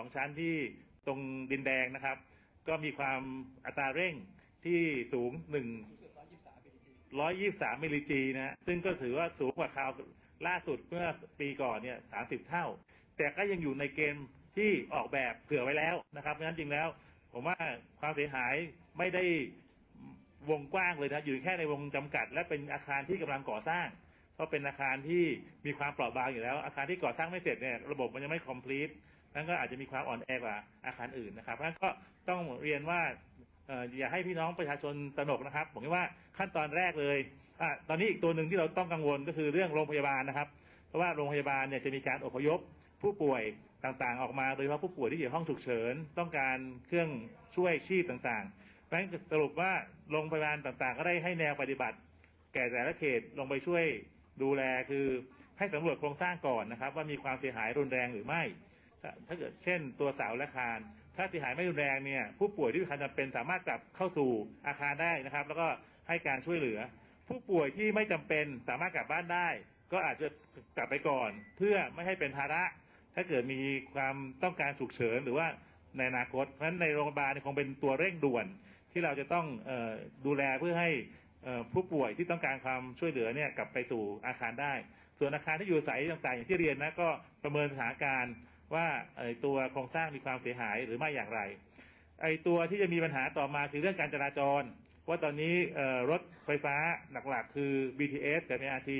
องชั้นที่ตรงดินแดงนะครับ ก็มีความอัตราเร่งที่สูงหนึ่งร้อยยี่สามมิลลิจีนะ ซึ่งก็ถือว่าสูงกว่าคราวล่าสุดเมื่อปีก่อนเนี่ยสามสิบเท่า แต่ก็ยังอยู่ในเกณฑ์ที่ออกแบบเผื่อไว้แล้วนะครับเพราะฉะนั้นจริงแล้ว ผมว่าความเสียหายไม่ได้วงกว้างเลยนะอยู่แค่ในวงจำกัด และเป็นอาคารที่กำลังก่อสร้าง เพราะเป็นอาคารที่มีความเปราะบางอยู่แล้ว อาคารที่ก่อสร้างไม่เสร็จเนี่ยระบบมันยังไม่ complete นั่นก็อาจจะมีความอ่อนแอกว่าอาคารอื่นนะครับเพราะฉะนั้นก็ต้องเรียนว่าอย่าให้พี่น้องประชาชนตระหนกนะครับผมว่าขั้นตอนแรกเลยอตอนนี้อีกตัวหนึ่งที่เราต้องกังวลก็คือเรื่องโรงพยาบาลนะครับ เพราะว่าโรงพยาบาลเนี่ยจะมีการอพยพผู้ป่วยต่างๆ ออกมาโดยเฉพาะผู้ป่วยที่อยู่ห้องฉุกเฉิน ต้องการเครื่องช่วยชีพต่างๆนั้นสรุปว่าโรงพยาบาลต่างๆ ก็ได้ให้แนวปฏิบัติ แก่แต่ละเขตลงไปช่วยดูแลคือให้สำรวจโครงสร้างก่อนนะครับ ว่ามีความเสียหายรุนแรงหรือไม่ ถ้าเกิดเช่น ตัวเสาและคานถ้าเสียหายไม่รุนแรงเนี่ยผู้ป่วยที่มีความจำเป็นสามารถกลับเข้าสู่อาคารได้นะครับ แล้วก็ให้การช่วยเหลือ ผู้ป่วยที่ไม่จำเป็นสามารถกลับบ้านได้ ก็อาจจะกลับไปก่อน เพื่อไม่ให้เป็นภาระ ถ้าเกิดมีความต้องการฉุกเฉินหรือว่าในอนาคตเพราะฉะนั้นในโรงพยาบาลนี่คงเป็นตัวเร่งด่วน ที่เราจะต้องออดูแลเพื่อให้ผู้ป่วยที่ต้องการความช่วยเหลือเนี่ยกลับไปสู่อาคารได้ ส่วนอาคารที่อยู่อาศัยต่างๆ อย่างที่เรียนนะก็ประเมินสถานการณ์ ว่าไอ้ตัวโครงสร้างมีความเสียหายหรือไม่อย่างไร ไอ้ตัวที่จะมีปัญหาต่อมาคือเรื่องการจราจร ว่าตอนนี้รถไฟฟ้าหลักๆ คือ BTS กับ MRT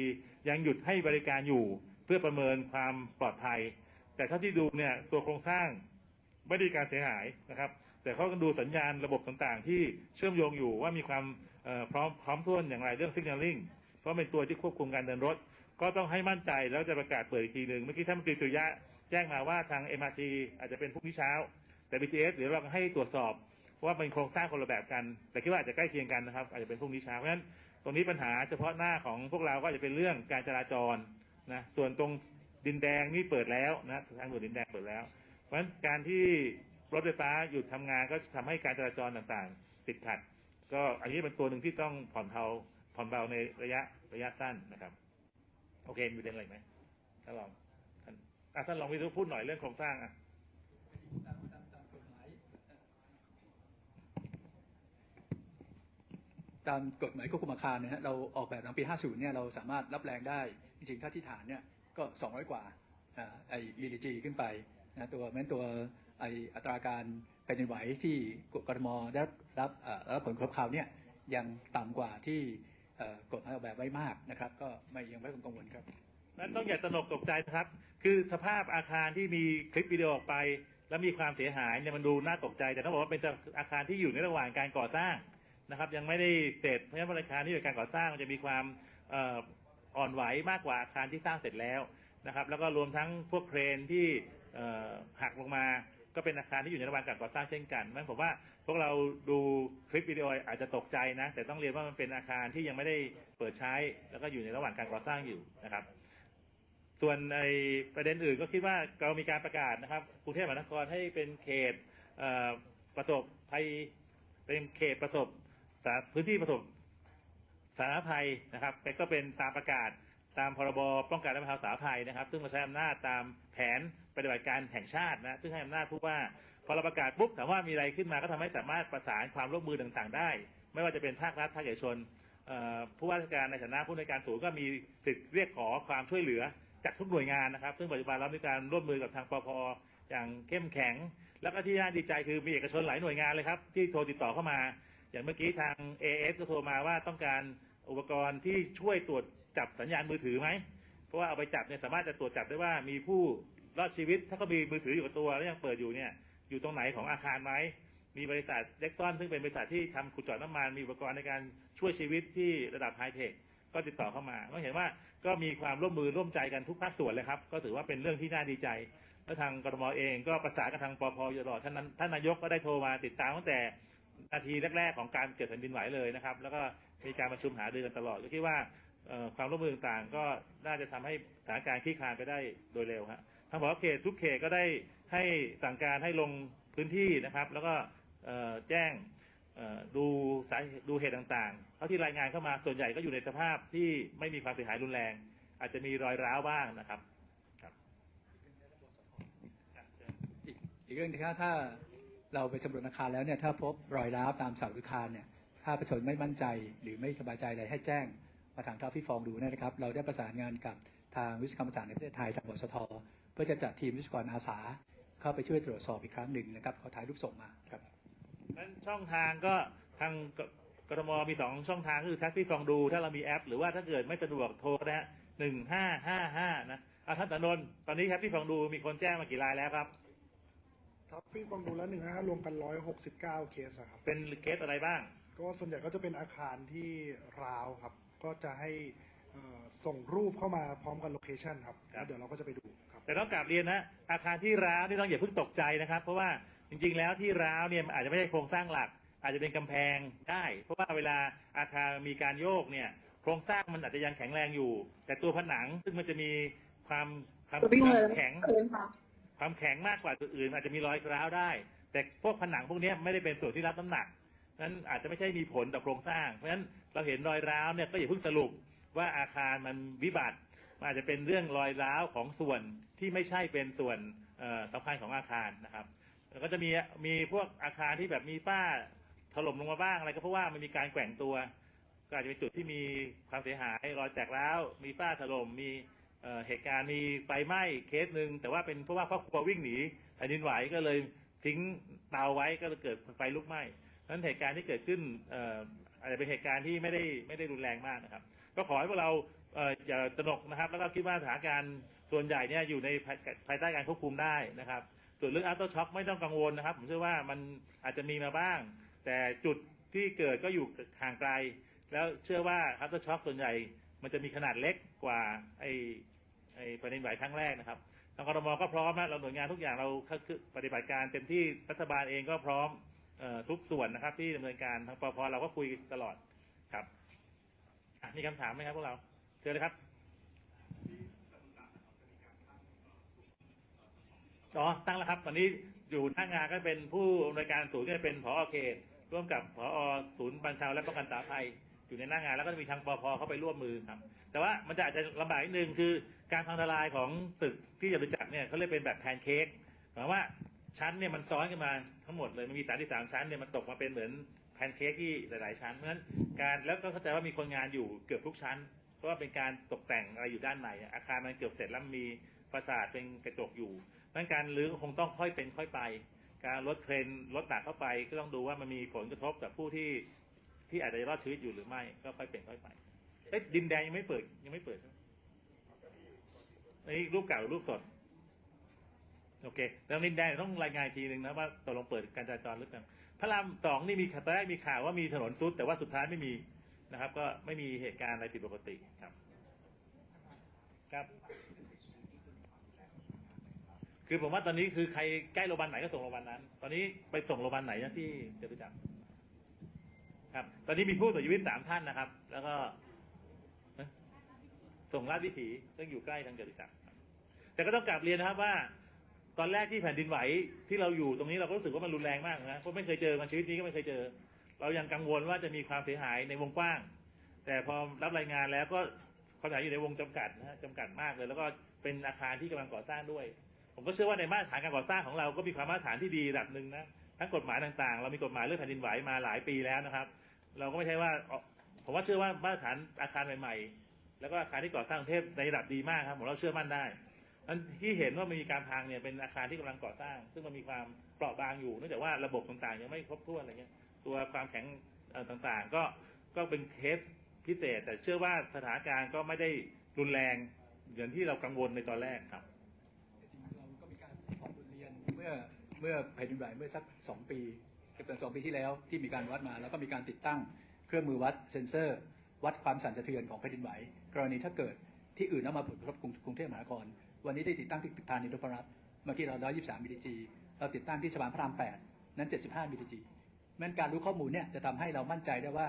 ยังหยุดให้บริการอยู่ เพื่อประเมินความปลอดภัย แต่เท่าที่ดูเนี่ยตัวโครงสร้างไม่ได้การเสียหายนะครับ แต่เขาก็ดูสัญญาณระบบต่างๆ ที่เชื่อมโยงอยู่ว่ามีความพร้อมพร้อมถ้วนอย่างไรเรื่อง signaling เพราะเป็นตัวที่ควบคุมการเดินรถ ก็ต้องให้มั่นใจแล้วจะประกาศเปิดอีกทีหนึ่งเมื่อกี้ท่านมนตรีสุริยะ แจ้งมาว่าทาง MRT อาจจะเป็นพรุ่งนี้เช้า แต่ BTS เดี๋ยวเราให้ตรวจสอบว่าเป็นโครงสร้างคนละแบบกัน แต่คิดว่าอาจจะใกล้เคียงกันนะครับ อาจจะเป็นพรุ่งนี้เช้าเพราะฉะนั้นตรงนี้ปัญหาเฉพาะหน้าของพวกเราก็จะเป็นเรื่องการจราจรนะส่วนตรงดินแดงนี่เปิดแล้วนะทางด่วนดินแดงเปิดแล้ว เพราะฉะนั้นการที่รถไฟฟ้าหยุดทำงานก็ทำให้การจราจรต่างๆ ติดขัด ก็อันนี้เป็นตัวหนึ่งที่ต้องผ่อนเทาผ่อนเบาในระยะระยะสั้นนะครับ โอเคมีประเด็นอะไรไหมท่านรอง อะท่านรองวิศนุพูดหน่อยเรื่องโครงสร้างอะตามตามตามกฎหมายตามกฎหมายควบคุมอาคารเนะฮะเราออกแบบหลังปี 50 เนี่ยเราสามารถรับแรงได้ จริงๆ ถ้าที่ฐานเนี่ยก็ 200 กว่าอ่าไอมิลลิจีขึ้นไปนะตัวแม้นตัวไออัตราการแผ่นดินไหวที่กทมได้รับรับผลกระทบข่าวเนี่ยยังต่ำกว่าที่กฎหมายออกแบบไว้มากนะครับ ก็ไม่ยังไม่ต้องกังวลครับ นั้นต้องอย่าตนกตกใจนะครับ คือสภาพอาคารที่มีคลิปวิดีโอออกไป แล้วมีความเสียหายเนี่ยมันดูน่าตกใจ แต่ต้องบอกว่าเป็นอาคารที่อยู่ในระหว่างการก่อสร้างนะครับ ยังไม่ได้เสร็จ เพราะฉะนั้นอาคารที่อยู่ในการก่อสร้างมันจะมีความอ่ออ่อนไหวมากกว่าอาคารที่สร้างเสร็จแล้วนะครับ แล้วก็รวมทั้งพวกเครนที่หักลงมาก็เป็นอาคารที่อยู่ในระหว่างการก่อสร้างเช่นกันนั้นผมว่าพวกเราดูคลิปวิดีโออาจจะตกใจนะ แต่ต้องเรียนว่ามันเป็นอาคารที่ยังไม่ได้เปิดใช้ แล้วก็อยู่ในระหว่างการก่อสร้างอยู่นะครับ ส่วนในประเด็นอื่นก็คิดว่าเรามีการประกาศนะครับกรุงเทพมหานครให้เป็นเขตเประสบภัยเป็นเขตประสบสพื้นที่ประสบสาธารณภัยนะครับก็เป็นตามประกาศตามพรบป้องกันและบรรเทาสาธารณภัยนะครับ ซึ่งเราใช้อำนาจตามแผนปฏิบัติการแห่งชาตินะซึ่งให้อำนาจผู้ว่าพอเราประกาศปุ๊บถามว่ามีอะไรขึ้นมาก็ทำให้สามารถประสานความร่วมมือต่างๆ ได้ ไม่ว่าจะเป็นภาครัฐภาคเอกชนผู้ว่าราชการในฐานะผู้ในการศูนย์ก็มีสิทธิ์เรียกขอความช่วยเหลือ จากทุกหน่วยงานนะครับ ซึ่งปัจจุบันเรามีการร่วมมือกับทางปพอย่างเข้มแข็ง แล้วก็ที่น่าดีใจคือมีเอกชนหลายหน่วยงานเลยครับ ที่โทรติดต่อเข้ามา อย่างเมื่อกี้ทาง AS ก็โทรมาว่าต้องการอุปกรณ์ที่ช่วยตรวจจับสัญญาณมือถือไหม เพราะว่าเอาไปจับเนี่ยสามารถจะตรวจจับได้ว่ามีผู้รอดชีวิต ถ้าเขามีมือถืออยู่กับตัวแล้วยังเปิดอยู่เนี่ยอยู่ตรงไหนของอาคารไหมมีบริษัทเล็กซอนซึ่งเป็นบริษัทที่ทำขุดเจาะน้ำมันมีอุปกรณ์ในการช่วยชีวิตที่ระดับไฮเทค ก็ติดต่อเข้ามาก็เห็นว่าก็มีความร่วมมือร่วมใจกันทุกภาคส่วนเลยครับ ก็ถือว่าเป็นเรื่องที่น่าดีใจ แล้วทางกรทมเองก็ประสานกับทางปพอยู่ตลอดท่านนั้นท่านนายกก็ได้โทรมาติดตามตั้งแต่นาทีแรก ๆ ของการเกิดแผ่นดินไหวเลยนะครับ แล้วก็มีการประชุมหารือกันตลอดก็คิดว่าความร่วมมือต่างก็น่าจะทำให้สถานการณ์คลี่คลายไปได้โดยเร็วฮะทางผอเขตทุกเขตก็ได้ให้สั่งการให้ลงพื้นที่นะครับ แล้วก็แจ้ง ดูสายดูเหตุต่างๆ เท่าที่รายงานเข้ามาส่วนใหญ่ก็อยู่ในสภาพที่ไม่มีความเสียหายรุนแรง อาจจะมีรอยร้าวบ้างนะครับครับอีกเรื่องนึงถ้าถ้าเราไปสำรวจอาคารแล้วเนี่ยถ้าพบรอยร้าวตามเสาหรือคานเนี่ยถ้าประชาชนไม่มั่นใจหรือไม่สบายใจอะไรให้แจ้งมาทางท่าพี่ฟองดูนะครับ เราได้ประสานงานกับทางวิศวกรรมศาสตร์ในประเทศไทยทางบสทเพื่อจะจัดทีมวิศวกรอาสา เข้าไปช่วยตรวจสอบอีกครั้งหนึ่งนะครับขอถ่ายรูปส่งมาครับ นั้นช่องทางก็ทางกกทมมีสองช่องทางคือแท็กซี่ฟองดู ถ้าเรามีแอป หรือว่าถ้าเกิดไม่สะดวกโทรนะฮะหนึ่งห้าห้าห้านะอะท่านตนนท์ตอนนี้แท็กซี่ฟองดูมีคนแจ้งมากี่รายแล้วครับท็อฟฟี่ฟังดูแล้วหนึ่งนะฮะรวมกันร้อยหกสิบเก้าเคสอะครับ เป็นเคสอะไรบ้าง ก็ส่วนใหญ่ก็จะเป็นอาคารที่ร้าวครับ ก็จะให้เอ่อส่งรูปเข้ามาพร้อมกับโลเคชันครับครับแล้วเดี๋ยวเราก็จะไปดูครับ แต่ต้องกลับเรียนนะ อาคารที่ร้าวนี่ต้องอย่าเพิ่งตกใจนะครับ เพราะว่า จริงๆ แล้วที่ร้าวเนี่ยมันอาจจะไม่ใช่โครงสร้างหลัก อาจจะเป็นกำแพงได้ เพราะว่าเวลาอาคารมีการโยกเนี่ย โครงสร้างมันอาจจะยังแข็งแรงอยู่ แต่ตัวผนังซึ่งมันจะมีความความแข็ง ความแข็งมากกว่าตัวอื่น อาจจะมีรอยร้าวได้ แต่พวกผนังพวกเนี้ยไม่ได้เป็นส่วนที่รับน้ำหนักนั้นอาจจะไม่ใช่มีผลต่อโครงสร้าง เพราะฉะนั้นเราเห็นรอยร้าวเนี่ยก็อย่าเพิ่งสรุปว่าอาคารมันวิบัติมันอาจจะเป็นเรื่องรอยร้าวของส่วนที่ไม่ใช่เป็นส่วนสำคัญของอาคารนะครับ แล้วก็จะมีมีพวกอาคารที่แบบมีฝ้าถล่มลงมาบ้างอะไรก็เพราะว่ามันมีการแกว่งตัว ก็อาจจะเป็นจุดที่มีความเสียหายรอยแตกร้าวมีฝ้าถล่มมีเหตุการณ์มีไฟไหม้เคสหนึ่งแต่ว่าเป็นเพราะว่าครอบครัววิ่งหนีแผ่นดินไหวก็เลยทิ้งเตาไว้ก็เลยเกิดไฟลุกไหม้นั้นเหตุการณ์ที่เกิดขึ้นอาจจะเป็นเหตุการณ์ที่ไม่ได้ไม่ได้รุนแรงมากนะครับ ก็ขอให้พวกเราเอออย่าตระหนกนะครับ แล้วก็คิดว่าสถานการณ์ส่วนใหญ่เนี่ยอยู่ในภายใต้การควบคุมได้นะครับ ส่วนเรื่อง after shock ไม่ต้องกังวลนะครับ ผมเชื่อว่ามันอาจจะมีมาบ้าง แต่จุดที่เกิดก็อยู่ห่างไกล แล้วเชื่อว่า after shock ส่วนใหญ่ มันจะมีขนาดเล็กกว่าไอไอ้แผ่นดินไหวครั้งแรกนะครับทางกรทมก็พร้อมนะเราหน่วยงานทุกอย่างเราปฏิบัติการเต็มที่รัฐบาลเองก็พร้อมออทุกส่วนนะครับ ที่ดำเนินการทางปพเราก็คุยตลอดครับมีคำถามไหมครับพวกเราเชิญเลยครับ อ๋อตั้งแล้วครับตอนนี้อยู่หน้างานก็เป็นผู้อำนวยการศูนย์ก็เป็นผอเขตร่วมกับผอศูนย์บรรเทาและป้องกันสาภัย อยู่ในหน้างานแล้วก็มีทางปพเข้าไปร่วมมือครับ แต่ว่ามันจะอาจจะลำบากนิดนึงคือการพังทลายของตึกที่จะรู้จักเนี่ยเขาเรียกเป็นแบบแพนเค้กหมายว่าชั้นเนี่ยมันซ้อนกันมาทั้งหมดเลยมันมี33ชั้นเนี่ยมันตกมาเป็นเหมือนแพนเค้กที่หลาย ๆ ชั้นเพราะฉะนั้นการแล้วก็เข้าใจว่ามีคนงานอยู่เกือบทุกชั้นเพราะว่าเป็นการตกแต่งอะไรอยู่ด้านในอาคารมันเกือบเสร็จแล้วมีปราสาทเป็นกระจกอยู่ นั้นการรื้อคงต้องค่อยเป็นค่อยไป การลดเครนลดหนักเข้าไป ก็ต้องดูว่ามันมีผลกระทบกับผู้ที่ที่อาจจะรอดชีวิตอยู่หรือไม่ก็ค่อยเป็นค่อยไปเอ้ยดินแดงยังไม่เปิดยังไม่เปิดอันนี้รูปเก่าหรือรูปสดโอเคแล้วดินแดงต้องรายงานทีหนึ่งนะว่าตกลงเปิดการจราจรหรือเปล่าพระรามสองนี่มีตอนแรกมีข่าวว่ามีถนนซุดแต่ว่าสุดท้ายไม่มีนะครับ ก็ไม่มีเหตุการณ์อะไรผิดปกติครับ ครับ คือผมว่าตอนนี้คือใครใกล้โรงพยาบาลไหนก็ส่งโรงพยาบาลนั้น ตอนนี้ไปส่งโรงพยาบาลไหนนะที่เดี๋ยวไปจับครับ ตอนนี้มีผู้เสียชีวิตสามท่านนะครับ แล้วก็ส่งราชวิถีซึ่งอยู่ใกล้ทางจตุจักรแต่ก็ต้องกลับเรียนนะครับว่า ตอนแรกที่แผ่นดินไหวที่เราอยู่ตรงนี้เราก็รู้สึกว่ามันรุนแรงมากนะเพราะไม่เคยเจอมันชีวิตนี้ก็ไม่เคยเจอ เรายังกังวลว่าจะมีความเสียหายในวงกว้าง แต่พอรับรายงานแล้วก็ความเสียหายอยู่ในวงจำกัดนะฮะจำกัดมากเลย แล้วก็เป็นอาคารที่กำลังก่อสร้างด้วย ผมก็เชื่อว่าในมาตรฐานการก่อสร้างของเราก็มีความมาตรฐานที่ดีระดับหนึ่งนะทั้งกฎหมายต่างๆ เรามีกฎหมายเรื่องแผ่นดินไหวมาหลายปีแล้วนะครับ เราก็ไม่ใช่ว่าผมว่าเชื่อว่ามาตรฐานอาคารใหม่ๆ แล้วก็อาคารที่ก่อสร้างกรุงเทพในระดับดีมากครับผมเราเชื่อมั่นได้อันที่เห็นว่ามันมีการพังเนี่ยเป็นอาคารที่กำลังก่อสร้าง ซึ่งมันมีความเปราะบางอยู่เนื่องจากว่าระบบต่างๆ ยังไม่ครบถ้วนอะไรเงี้ยตัวความแข็งต่างๆ ก็ก็เป็นเคสพิเศษ แต่เชื่อว่าสถานการณ์ก็ไม่ได้รุนแรงอย่างที่เรากังวลในตอนแรกครับ มื่อเมื่อแผ่นดินไหวเมื่อสักสองปีเกือบสองปีที่แล้วที่มีการวัดมา แล้วก็มีการติดตั้งเครื่องมือวัดเซ็นเซอร์ วัดความสั่นสะเทือนของแผ่นดินไหว กรณีถ้าเกิดที่อื่นเอามาผลกระทบกรุงเทพมหานคร วันนี้ได้ติดตั้งที่ตึกธานีนพรัตน์เมื่อกี้เรา 123มิลลิจีเราติดตั้งที่สะพานพระราม 8 นั้น 75มิลลิจีแม้นการรู้ข้อมูลเนี่ยจะทำให้เรามั่นใจได้ว่า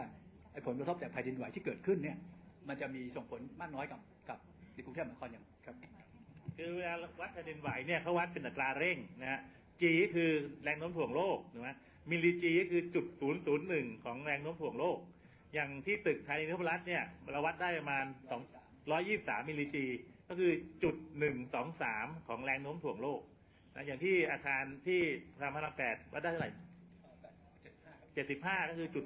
ไอ้ผลกระทบจากแผ่นดินไหวที่เกิดขึ้นเนี่ยมันจะมีส่งผลมากน้อยกับกับในกรุงเทพมหานครอย่างครับ คือเวลาวัดแผ่นดินไหวเนี่ยเขาวัดเป็นอัตราเร่งนะฮะ G ก็คือแรงโน้มถ่วงโลกถูกไหมมิลลิ G ก็คือจุดศูนย์ศูนย์หนึ่งของแรงโน้มถ่วงโลก อย่างที่ตึกไทยนิพรัตน์เนี่ยเราวัดได้ประมาณสองร้อยยี่สามมิลลิ G ก็คือจุดหนึ่งสองสามของแรงโน้มถ่วงโลกนะอย่างที่อาคารที่รามพระราแปดวัดได้เท่าไหร่75ก็คือจุด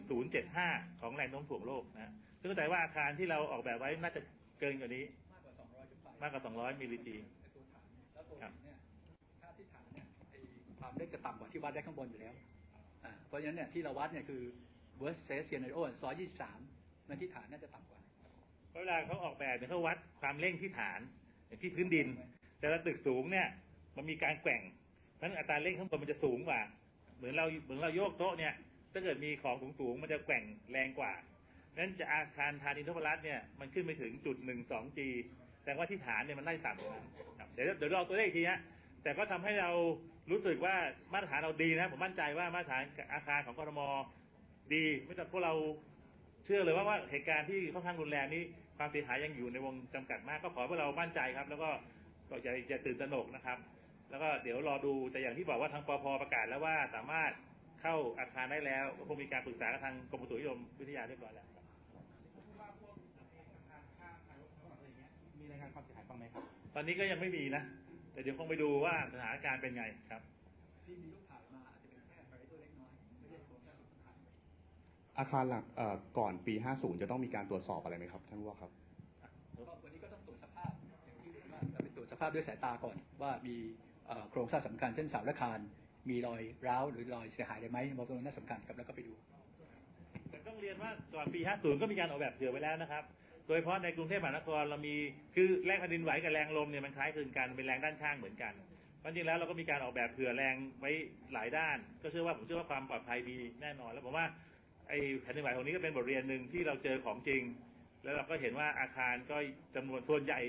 075ของแรงโน้มถ่วงโลกนะซึ่งเข้าใจว่าอาคารที่เราออกแบบไว้น่าจะเกินกว่านี้ มากกว่า200ขึ้นไปมากกว่า 200 มิลลิจีแล้วตัวหินเนี่ยถ้าที่ฐานเนี่ยไอ้ความเล็กจะต่ำกว่าที่วัดได้ข้างบนอยู่แล้วอ่าเพราะฉะนั้นเนี่ยที่เราวัดเนี่ยคือ worst case scenario 123นั่นที่ฐานน่าจะต่ำกว่าเพราะเวลาเขาออกแบบเนี่ยเขาวัดความเร่งที่ฐานที่พื้นดิน แต่ละตึกสูงเนี่ยมันมีการแกว่งเพราะฉะนั้นอัตราเร่งข้างบนมันจะสูงกว่า เหมือนเราเหมือนเราโยกโต๊ะเนี่ยถ้าเกิดมีของสูงๆมันจะแกว่งแรงกว่านั้นจะอาคารทานินทพรัตน์เนี่ยมันขึ้นไปถึงจุดหนึ่งสองจี แต่ว่าที่ฐานเนี่ยมันน่าจะต่ำกว่านั้นครับเดี๋ยวเดี๋ยวเราตัวเลขอีกทีฮะแต่ก็ทำให้เรารู้สึกว่ามาตรฐานเราดีนะผมมั่นใจว่ามาตรฐานอาคารของกทมดี ไม่ต้องพวกเราเชื่อเลยว่าว่าเหตุการณ์ที่ค่อนข้างรุนแรงนี้ความเสียหายยังอยู่ในวงจำกัดมากก็ขอให้พวกเรามั่นใจครับ แล้วก็ก็อย่าอย่าตื่นตระหนกนะครับ แล้วก็เดี๋ยวรอดูแต่อย่างที่บอกว่าทางปพประกาศแล้วว่าสามารถเข้าอาคารได้แล้วก็คงมีการปรึกษากับทางกรมอุตุนิยมวิทยาเรียบร้อยแล้ว ความเสียหายบ้างไหมครับตอนนี้ก็ยังไม่มีนะ แต่เดี๋ยวคงไปดูว่าสถานการณ์เป็นไงครับ ที่มีรูปถ่ายมาอาจจะเป็นแค่อะไรตัวเล็กน้อยไม่ได้โครงสร้างสำคัญอาคารหลักเอ่อก่อนปี 50 จะต้องมีการตรวจสอบอะไรไหมครับ ท่านผู้ว่าครับก็วันนี้ก็ต้องตรวจสภาพอย่างที่เรียนว่าเราไปตรวจสภาพด้วยสายตาก่อน ว่ามีเอ่อโครงสร้างสำคัญเช่นเสาและคานมีรอยร้าวหรือรอยเสียหายอะไรไหมมองตรงนั้นน่าสำคัญครับแล้วก็ไปดู แต่ต้องเรียนว่าก่อนปี 50 ก็มีการออกแบบเผื่อไว้แล้วนะครับ โดยเฉพาะในกรุงเทพมหานครเรามีคือแรงแผ่นดินไหวกับแรงลมเนี่ยมันคล้ายคลึงกันเป็นแรงด้านข้างเหมือนกันเพราะจริงแล้วเราก็มีการออกแบบเผื่อแรงไว้หลายด้าน ก็เชื่อว่าผมเชื่อว่าความปลอดภัยดีแน่นอน แล้วผมว่าไอ้แผ่นดินไหวของนี้ก็เป็นบทเรียนหนึ่งที่เราเจอของจริง แล้วเราก็เห็นว่าอาคารก็จำนวนส่วนใหญ่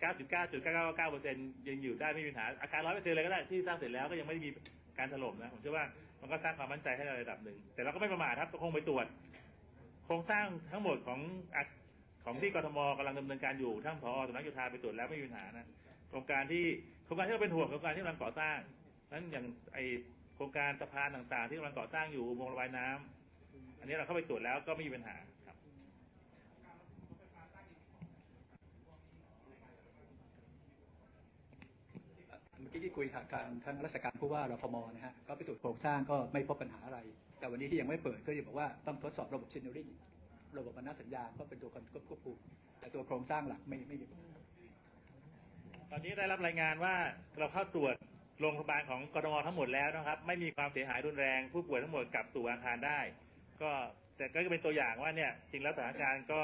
99.999%ยังอยู่ได้ไม่มีปัญหาอาคาร100%เลยก็ได้ที่สร้างเสร็จแล้วก็ยังไม่มีการถล่มนะผมเชื่อว่ามันก็สร้างความมั่นใจให้เราระดับหนึ่งแต่เราก็ไม่ประมาทครับคงไปตรวจโครงสร้างทั้งหมดของ ของที่กทมกำลังดำเนินการอยู่ทั้งพอสำนักโยธาไปตรวจแล้วไม่มีปัญหานะโครงการที่โครงการที่เราเป็นห่วงโครงการที่กำลังก่อสร้างนั้นอย่างไอโครงการสะพานต่างๆ ที่กำลังก่อสร้างอยู่อุโมงค์ระบายน้ำอันนี้เราเข้าไปตรวจแล้วก็ไม่มีปัญหาครับเมื่อกี้ที่คุยทางทางทางราชการผู้ว่ารฟมนะฮะก็ไปตรวจโครงสร้างก็ไม่พบปัญหาอะไร แต่วันนี้ที่ยังไม่เปิดก็จะบอกว่าต้องทดสอบระบบซินเนอริง ระบบอำนาสัญญาณเพราะเป็นตัวควบควบคุมแต่ตัวโครงสร้างหลักไม่ไม่มีตอนนี้ได้รับรายงานว่าเราเข้าตรวจโรงพยาบาลของกรทมทั้งหมดแล้วนะครับ ไม่มีความเสียหายรุนแรง ผู้ป่วยทั้งหมดกลับสู่อาคารได้ ก็แต่ก็เป็นตัวอย่างว่าเนี่ยจริงแล้วสถานการณ์ก็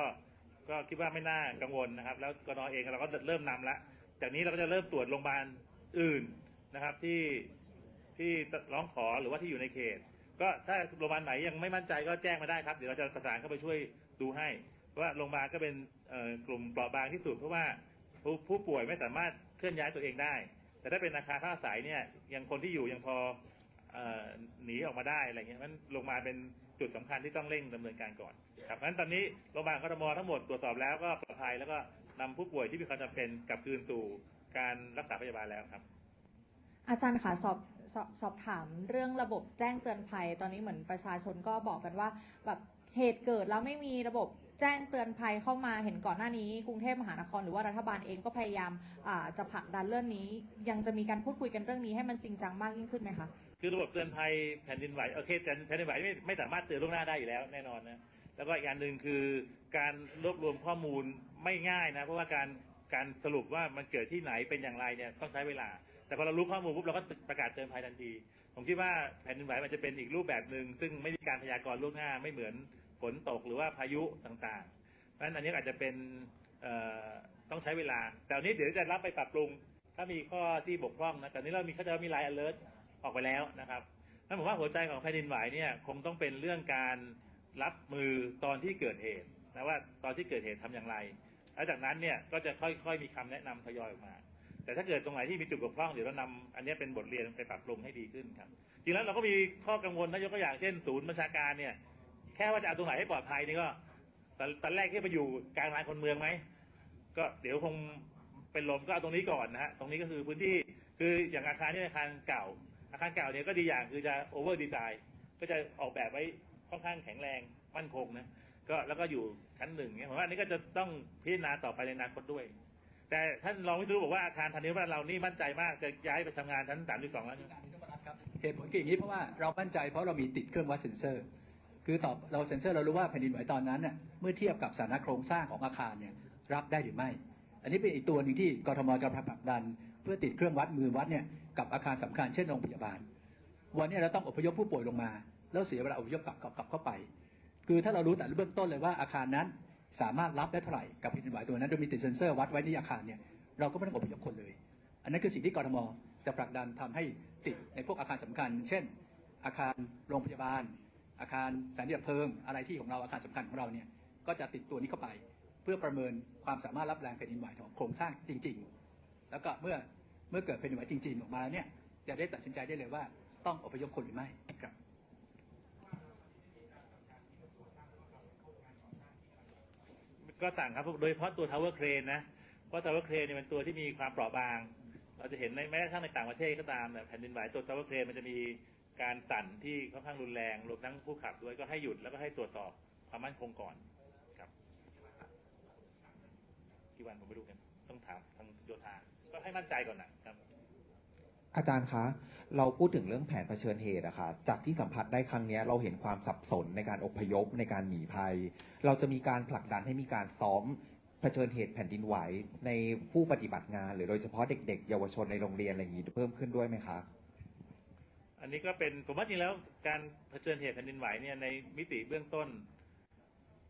ก็คิดว่าไม่น่ากังวลนะครับ แล้วกรทมเองเราก็เริ่มนำละจากนี้เราก็จะเริ่มตรวจโรงพยาบาลอื่นนะครับที่ที่ร้องขอหรือว่าที่อยู่ในเขต ก็ถ้าโรงพยาบาลไหนยังไม่มั่นใจก็แจ้งมาได้ครับ เดี๋ยวเราจะประสานเข้าไปช่วยดูให้ ว่าโรงพยาบาลก็เป็นกลุ่มเปราะบางที่สุดเพราะว่าผู้ผู้ป่วยไม่สามารถเคลื่อนย้ายตัวเองได้ แต่ถ้าเป็นอาคารพักอายเนี่ยยังคนที่อยู่ยังพออหนีออกมาได้อะไรเงี้ยมันลงมาเป็นจุดสำคัญที่ต้องเร่งดำเนินการก่อนครับเพราะฉะนั้นตอนนี้โรงพยาบาลกทมทั้งหมดตรวจสอบแล้วก็ปลอดภัยแล้วก็นำผู้ป่วยที่มีความจำเป็นกลับคืนสู่การรักษาพยาบาลแล้วครับ อาจารย์คะสอบสอบสอบถามเรื่องระบบแจ้งเตือนภัย ตอนนี้เหมือนประชาชนก็บอกกันว่าแบบเหตุเกิดแล้วไม่มีระบบแจ้งเตือนภัยเข้ามาเห็นก่อนหน้านี้ กรุงเทพมหานครหรือว่ารัฐบาลเองก็พยายามาจะผลักดันเรื่องนี้ ยังจะมีการพูดคุยกันเรื่องนี้ให้มันจริงจังมากยิ่งขึ้นไหมคะคือระบบเตือนภัยแผ่นดินไหวโอเคแต่แผ่นดินไหวไม่ไม่สามารถเตือนล่วงหน้าได้อยู่แล้วแน่นอนนะแล้วก็อีกอันหนึ่งคือการรวบรวมข้อมูลไม่ง่ายนะเพราะว่าการการสรุปว่ามันเกิดที่ไหนเป็นอย่างไรเนี่ยต้องใช้เวลา แต่พอเรารู้ข้อมูลปุ๊บเราก็ประกาศเตือนภัยทันที ผมคิดว่าแผ่นดินไหวมันจะเป็นอีกรูปแบบหนึ่งซึ่งไม่มีการพยากรณ์ล่วงหน้าไม่เหมือนฝนตกหรือว่าพายุต่างๆเพราะฉะนั้นอันนี้อาจจะเป็นต้องใช้เวลา แต่อันนี้เดี๋ยวจะรับไปปรับปรุง ถ้ามีข้อที่บกพร่องนะแต่นี้เรามีเขาจะมีไลน์ alert ออกไปแล้วนะครับนั่นผมว่าหัวใจของแผ่นดินไหวเนี่ยคงต้องเป็นเรื่องการรับมือตอนที่เกิดเหตุนะว่าตอนที่เกิดเหตุทำอย่างไร แล้วจากนั้นเนี่ยก็จะค่อยๆมีคำแนะนำทยอยออกมา แต่ถ้าเกิดตรงไหนที่มีจุดบกพร่องเดี๋ยวเรานำอันนี้เป็นบทเรียนไปปรับปรุงให้ดีขึ้นครับจริงแล้วเราก็มีข้อกังวลนะยกตัวอย่างเช่น ศูนย์บัญชาการเนี่ย แค่ว่าจะเอาตรงไหนให้ปลอดภัยนี่ก็ตอนตอนแรกที่ไปอยู่กลางลานคนเมืองไหมก็เดี๋ยวคงเป็นลมก็เอาตรงนี้ก่อนนะฮะตรงนี้ก็คือพื้นที่คืออย่างอาคารที่อาคารเก่า อาคารเก่าเนี่ยก็ดีอย่างคือจะโอเวอร์ดีไซน์ก็จะออกแบบไว้ค่อนข้างแข็งแรงมั่นคงนะก็แล้วก็อยู่ชั้นหนึ่งเนี่ยผมว่าอันนี้ก็จะต้องพิจารณาต่อไปในอนาคตด้วย แต่ท่านรองวิศนุบอกว่าอาคารพาณิชย์บ้านเรานี่มั่นใจมากจะย้ายไปทำงานชั้นสามสิบสองแล้วเหตุผลคืออย่างนี้เพราะว่าเรามั่นใจเพราะเรามีติดเครื่องวัดเซ็นเซอร์ คือตอบเราเซ็นเซอร์เรารู้ว่าแผ่นดินไหวตอนนั้นเน่ะเมื่อเทียบกับสถานะโครงสร้างของอาคารเนี่ยรับได้หรือไม่ อันนี้เป็นอีกตัวหนึ่งที่กทมจะผลักดัน เพื่อติดเครื่องวัดมือวัดเนี่ยกับอาคารสำคัญเช่นโรงพยาบาล วันนี้เราต้องอพยพผู้ป่วยลงมา แล้วเสียเวลาอพยพกลับกลับเข้าไป คือถ้าเรารู้แต่เบื้องต้นเลยว่าอาคารนั้น สามารถรับได้เท่าไหร่กับแผ่นดินไหวตัวนั้นโดยมีติดเซ็นเซอร์วัดไว้ในอาคารเนี่ยเราก็ไม่ต้องอพยพคนเลย อันนั้นคือสิ่งที่กรทมจะผลักดันทำให้ติดในพวกอาคารสำคัญ เช่น อาคารโรงพยาบาล อาคารสถานีดับเพลิง อะไรที่ของเราอาคารสำคัญของเราเนี่ยก็จะติดตัวนี้เข้าไป เพื่อประเมินความสามารถรับแรงแผ่นดินไหวของโครงสร้างจริง ๆ แล้วก็เมื่อเมื่อเกิดแผ่นดินไหวจริง ๆ ออกมาแล้วเนี่ยจะได้ตัดสินใจได้เลยว่าต้องอพยพคนหรือไม่ครับ ก็สั่งครับโดยเฉพาะตัว tower crane นะเพราะ tower crane เนี่ยเป็นตัวที่มีความเปราะบาง เราจะเห็นในแม้กระทั่งในต่างประเทศก็ตามเนี่ยแผ่นดินไหวตัว tower crane มันจะมีการสั่นที่ค่อนข้างรุนแรงรวมทั้งผู้ขับด้วยก็ให้หยุดแล้วก็ให้ตรวจสอบความมั่นคงก่อนครับกี่วันผมไม่รู้กันต้องถามทางโยธาก็ให้มั่นใจก่อนนะครับ อาจารย์คะ เราพูดถึงเรื่องแผนเผชิญเหตุอะค่ะ จากที่สัมผัสได้ครั้งนี้เราเห็นความสับสนในการอพยพในการหนีภัย เราจะมีการผลักดันให้มีการซ้อมเผชิญเหตุแผ่นดินไหวในผู้ปฏิบัติงาน หรือโดยเฉพาะเด็กๆ เยาวชนในโรงเรียนอะไรอย่างนี้เพิ่มขึ้นด้วยไหมคะ อันนี้ก็เป็นผมว่าจริงแล้วการเผชิญเหตุแผ่นดินไหวเนี่ยในมิติเบื้องต้น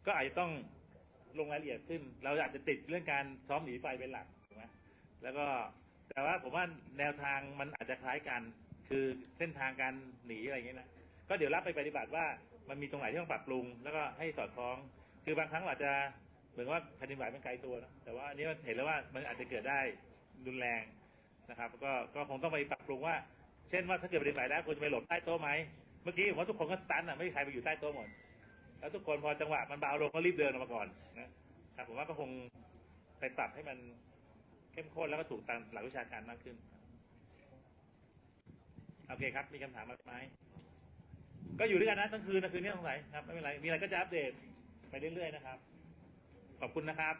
ก็อาจจะต้องลงรายละเอียดขึ้น เราอาจจะติดเรื่องการซ้อมหนีไฟเป็นหลักถูกไหมแล้วก็ แต่ว่าผมว่าแนวทางมันอาจจะคล้ายกัน คือเส้นทางการหนีอะไรอย่างเงี้ยนะก็เดี๋ยวรับไปปฏิบัติว่ามันมีตรงไหนที่ต้องปรับปรุง แล้วก็ให้สอดคล้อง คือบางครั้งอาจจะเหมือนว่าแผ่นดินไหวมันไกลตัวนะแต่ว่าอันนี้มันเห็นแล้วว่ามันอาจจะเกิดได้รุนแรงนะครับ ก็ก็คงต้องไปปรับปรุงว่า เช่นว่าถ้าเกิดแผ่นดินไหวแล้วควรจะไปหลบใต้โต๊ะไหมเมื่อกี้ผมว่าทุกคนก็สตันอะไม่มีใครไปอยู่ใต้โต๊ะหมดแล้วทุกคนพอจังหวะมันเบาลงก็รีบเดินออกมาก่อนนะครับผมว่าก็คงไปปรับให้มัน เข้มข้นแล้วก็ถูกตามหลักวิชาการมากขึ้น โอเคครับ มีคำถามอะไรไหมก็อยู่ด้วยกันนะทั้งคืนนะคืนนี้สงสัยครับไม่เป็นไร มีอะไรก็จะอัปเดตไปเรื่อยๆนะครับ ขอบคุณนะครับ